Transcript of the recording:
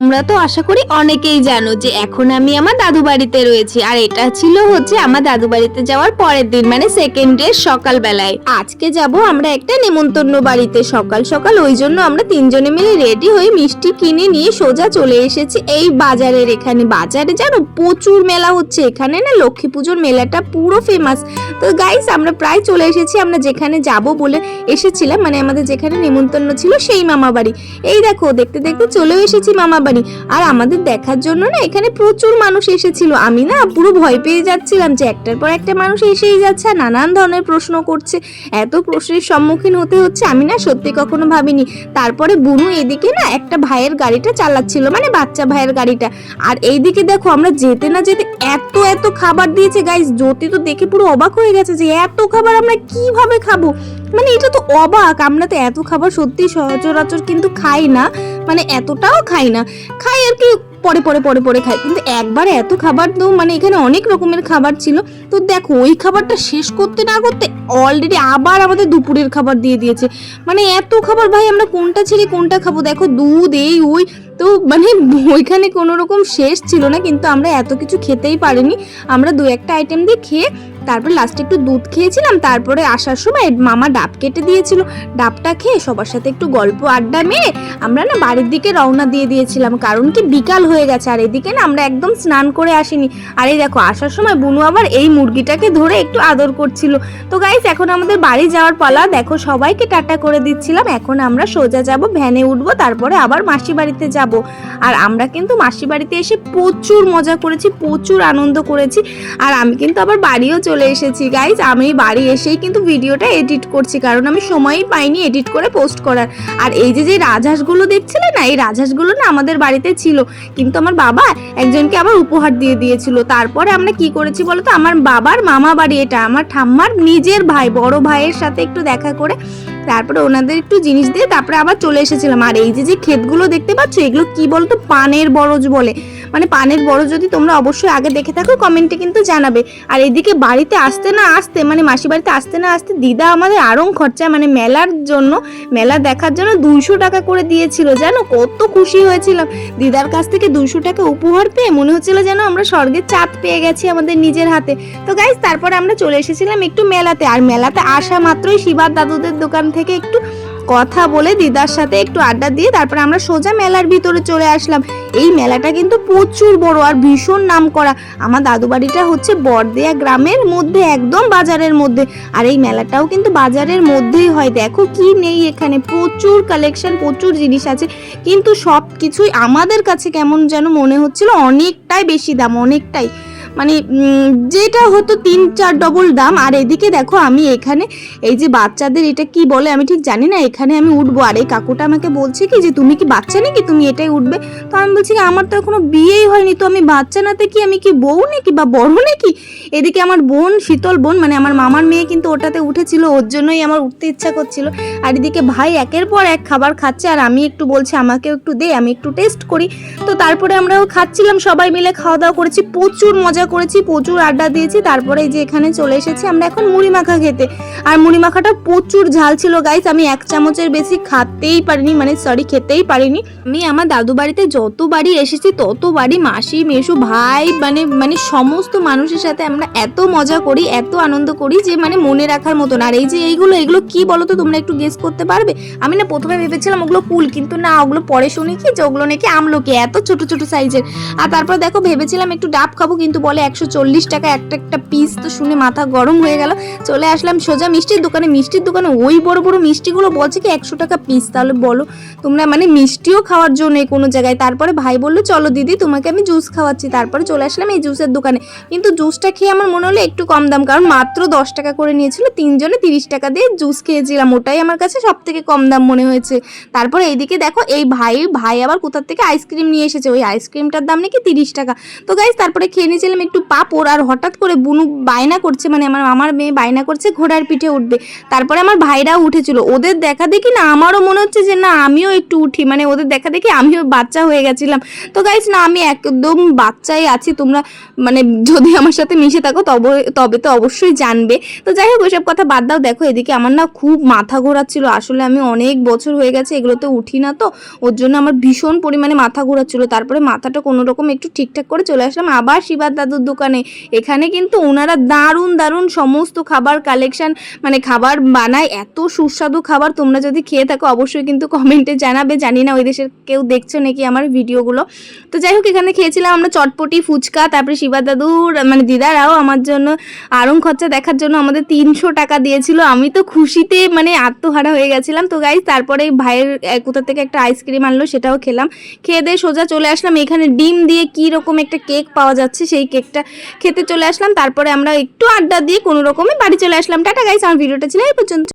তোমরা তো আশা করি অনেকেই জানো যে এখন আমি আমার দাদু বাড়িতে রয়েছি। আর এটা ছিল হচ্ছে আমার দাদু বাড়িতে যাওয়ার পরের দিন মানে সেকেন্ড ডে সকালবেলায়। আজকে যাব আমরা একটা নেমন্তন্ন বাড়িতে সকাল সকাল, ওই জন্য আমরা তিনজনে মিলে রেডি হয়ে মিষ্টি কিনে নিয়ে সোজা চলে এসেছি এই বাজারের এখানে। বাজারে জানো প্রচুর মেলা হচ্ছে এখানে, না? লক্ষ্মী পুজোর মেলাটা পুরো ফেমাস তো গাইস আমরা প্রায় চলে এসেছি, আমরা যেখানে যাব বলে এসেছিলাম মানে আমাদের যেখানে নেমন্তন্ন ছিল সেই মামা বাড়ি এই দেখো, দেখতে দেখতে চলেও এসেছি মামা বাড়ি আর আমাদের দেখার জন্য না এখানে প্রচুর মানুষ এসেছিল। আমি না পুরো ভয় পেয়ে যাচ্ছিলাম যে একটার পর একটা মানুষ এসেই যাচ্ছে নানান ধরনের প্রশ্ন করছে। এত প্রশ্নের সম্মুখীন হতে হচ্ছে আমি না সত্যি কখনো ভাবিনি। তারপরে বুনু এদিকে না একটা ভাইয়ের গাড়িটা চালাচ্ছিল মানে বাচ্চা ভাইয়ের গাড়িটা। আর এইদিকে দেখো আমরা যেতে না যেতে এত এত খাবার দিয়েছে। গাইস জ্যোতি তো দেখে পুরো অবাক হয়ে গেছে যে এত খাবার আমরা কীভাবে খাব? মানে এটা তো অবাক, আমরা তো এত খাবার সত্যি সচরাচর কিন্তু খাই না মানে এতটাও খাই না। খাই আর কি, পরে পরে পরে পরে খাই। কিন্তু একবার এত খাবার তো মানে এখানে অনেক রকমের খাবার ছিল। তো দেখো, ওই খাবারটা শেষ করতে না করতে অলরেডি আবার আমাদের দুপুরের খাবার দিয়ে দিয়েছে। মানে এত খাবার, ভাই, আমরা কোনটা ছেড়ে কোনটা খাব? দেখো, দুধ, এই, ওই, তো মানে ওইখানে কোনো রকম শেষ ছিল না, কিন্তু আমরা এত কিছু খেতেই পারিনি। আমরা দু একটা আইটেম দিয়ে খেয়ে তারপর লাস্টে একটু দুধ খেয়েছিলাম, তারপরে আসার সময় মামা ডাব কেটে দিয়েছিল। ডাবটা খেয়ে সবার সাথে একটু গল্প আড্ডা মেরে আমরা না বাড়ির দিকে রওনা দিয়ে দিয়েছিলাম, কারণ কি বিকাল হয়ে গেছে আর এদিকে না আমরা একদম স্নান করে আসিনি। আর এই দেখো, আসার সময় বুনু আবার এই মুরগিটাকে ধরে একটু আদর করছিল। তো গাইস এখন আমাদের বাড়ি যাওয়ার পালা, দেখো সবাইকে টাটা করে দিচ্ছিলাম। এখন আমরা সোজা যাব ভ্যানে উঠবো, তারপরে আবার মাসি বাড়িতে যাব। আর আমরা কিন্তু মাসি বাড়িতে এসে প্রচুর মজা করেছি, প্রচুর আনন্দ করেছি। আর আমি কিন্তু আবার বাড়িও চলে এসেছি। গাইজ আমি বাড়ি এসেই কিন্তু ভিডিওটা এডিট করছি, কারণ আমি সময়ই পাইনি এডিট করে পোস্ট করার। আর এই যে যে রাজহাঁসগুলো দেখছিলে না, এই রাজহাঁসগুলো না আমাদের বাড়িতে ছিল। কিন্তু আমার বাবা একজনকে আবার উপহার দিয়ে দিয়েছিল। তারপরে আমরা কি করেছি বলতো, আমার বাবার মামা বাড়ি এটা, আমার ঠাম্মার নিজের ভাই, বড় ভাইয়ের সাথে একটু দেখা করে তারপরে ওনাদের একটু জিনিস দিয়ে তারপরে আবার চলে এসেছিলাম। আর এই যে যে ক্ষেতগুলো দেখতে পাচ্ছ, এগুলো কি বলতো, পানের বরজ বলে। মানে পানের বড় যদি তোমরা অবশ্যই আগে দেখে থাকো, কমেন্টে কিন্তু জানাবে। আর এদিকে বাড়িতে আসতে না আসতে মানে মাসি বাড়িতে আসতে না আসতে দিদা আমাদের আরং খরচা মানে মেলার জন্য, মেলা দেখার জন্য দুইশো টাকা করে দিয়েছিল, জানো? কত খুশি হয়েছিলাম। দিদার কাছ থেকে দুইশো টাকা উপহার পেয়ে মনে হচ্ছিল যেন আমরা স্বর্গের চাঁদ পেয়ে গেছি আমাদের নিজের হাতে। তো গাইজ তারপরে আমরা চলে এসেছিলাম একটু মেলাতে। আর মেলাতে আসা মাত্রই শিবার দাদুদের দোকান থেকে একটু কথা বলে দিদার সাথে একটু আড্ডা দিয়ে তারপরে আমরা সোজা মেলার ভিতরে চলে আসলাম। এই মেলাটা কিন্তু প্রচুর বড় আর ভীষণ নাম করা আমার দাদু বাড়িটা হচ্ছে বরদেয়া গ্রামের মধ্যে, একদম বাজারের মধ্যে। আর এই মেলাটাও কিন্তু বাজারের মধ্যেই হয়। দেখো কি নেই এখানে। প্রচুর কালেকশন প্রচুর জিনিস আছে। কিন্তু সব কিছুই আমাদের কাছে কেমন যেন মনে হচ্ছিল অনেকটাই বেশি দাম, অনেকটাই। মানে যেটা হতো তিন, চার ডবল দাম। আর এদিকে দেখো আমি এখানে, এই যে বাচ্চাদের এটা কি বলে আমি ঠিক জানি না, এখানে আমি উঠবো। আর এই কাকুটা আমাকে বলছে কি যে, তুমি কি বাচ্চা নাকি? তুমি এটাই উঠবে? তো আমি বলছি কি, আমার তো এখনও বিয়েই হয়নি। তো আমি বাচ্চা নাতে কি আমি কি বউ নাকি বা বড় নাকি? এদিকে আমার বোন, শীতল বোন মানে আমার মামার মেয়ে কিন্তু ওটাতে উঠেছিল, ওর জন্যই আমার উঠতে ইচ্ছা করছিল। আর এদিকে ভাই একের পর এক খাবার খাচ্ছে, আর আমি একটু বলছি, আমাকেও একটু দে, আমি একটু টেস্ট করি। তো তারপরে আমরাও খাচ্ছিলাম, সবাই মিলে খাওয়া দাওয়া করেছি। প্রচুর মজা করেছি, প্রচুর আড্ডা দিয়েছি, তারপরে যে এখানে চলে এসেছি আমরা এখন মুড়ি মাখা খেতে। আর মুড়ি মাখাটা প্রচুর ঝাল ছিল গাইস আমি এক চামচের বেশি খাতেই পারিনি মানে সরি খেতেই পারিনি। আমি আমার দাদু বাড়িতে যতবারই এসেছি ততবারই মাসি মেশু ভাই মানে মানে সমস্ত মানুষের সাথে আমরা এত মজা করি, এত আনন্দ করি যে মানে মনে রাখার মতন। আর এই যে এইগুলো, এগুলো কি বলো তো তোমরা একটু গেস করতে পারবে? আমি না প্রথমে ভেবেছিলাম ওগুলো কুল কিন্তু না, ওগুলো পরে শুনি কি যে ওগুলো নাকি আমলকি, এত ছোট ছোট সাইজের আর তারপর দেখো, ভেবেছিলাম একটু ডাব খাব, কিন্তু বলে একশো চল্লিশ টাকা একটা একটা পিস তো শুনে মাথা গরম হয়ে গেল। চলে আসলাম সোজা মিষ্টির দোকানে। মিষ্টির দোকানে ওই বড় বড় মিষ্টিগুলো বলছে কি একশো টাকা পিস তাহলে বলো, তোমরা মানে মিষ্টিও খাওয়ার জন্য কোনো জায়গায়। তারপরে ভাই বলল, চলো দিদি, তোমাকে আমি জুস খাওয়াচ্ছি। তারপরে চলে আসলাম এই জুসের দোকানে। কিন্তু জুসটা খেয়ে আমার মনে হলো একটু কম দাম, কারণ মাত্র দশ টাকা করে নিয়েছিল। তিনজনে তিরিশ টাকা দিয়ে জুস খেয়েছিলাম। ওটাই আমার কাছে সব থেকে কম দাম মনে হয়েছে। তারপরে এইদিকে দেখো, এই ভাই ভাই আবার কোথার থেকে আইসক্রিম নিয়ে এসেছে। ওই আইসক্রিমটার দাম নাকি তিরিশ টাকা। তো গাইজ তারপরে খেয়ে নিয়েছিলাম খাচ্ছিলাম একটু পাপড় আর হঠাৎ করে বুনু বায়না করছে মানে আমার আমার মেয়ে বায়না করছে, ঘোড়ার পিঠে উঠবে। তারপরে আমার ভাইরাও উঠেছিল। ওদের দেখা দেখি না, আমারও মনে হচ্ছে যে না, আমিও একটু উঠি। মানে ওদের দেখা দেখি আমিও বাচ্চা হয়ে গেছিলাম। তো গাইস না, আমি একদম বাচ্চাই আছি। তোমরা মানে যদি আমার সাথে মিশে থাকো, তবে তবে তো অবশ্যই জানবে। তো যাই হোক, ওইসব কথা বাদ দাও। দেখো, এদিকে আমার না খুব মাথা ঘোরাচ্ছিল। আসলে আমি অনেক বছর হয়ে গেছে, এগুলোতে উঠি না তো। ওর জন্য আমার ভীষণ পরিমাণে মাথা ঘোরাচ্ছিল। তারপরে মাথাটা কোনো রকম একটু ঠিকঠাক করে চলে আসলাম। আবার শিবার দাদুর দোকানে। এখানে কিন্তু ওনারা দারুণ দারুণ সমস্ত খাবার কালেকশন মানে খাবার বানায়। এত সুস্বাদু খাবার তোমরা যদি খেয়ে থাকো, অবশ্যই কিন্তু কমেন্টে জানাবে। জানি না ওই দেশের কেউ দেখছ নাকি আমার ভিডিওগুলো। তো যাই হোক, এখানে খেয়েছিলাম আমরা চটপটি, ফুচকা, তারপরে শিবা দাদুর মানে দিদারাও আমার জন্য আরং খরচা দেখার জন্য আমাদের তিনশো টাকা দিয়েছিল। আমি তো খুশিতে মানে আত্মহারা হয়ে গেছিলাম। তো গাইজ তারপরে ভাইয়ের কোথা থেকে একটা আইসক্রিম আনলো সেটাও খেলাম। খেয়ে দিয়ে সোজা চলে আসলাম। এখানে ডিম দিয়ে কি রকম একটা কেক পাওয়া যাচ্ছে সেই কেকটা খেতে চলে আসলাম। তারপরে আমরা একটু আড্ডা দিয়ে কোনো রকমে বাড়ি চলে আসলাম। টাটা গাইস আমার ভিডিওটা ছিল এই পর্যন্ত।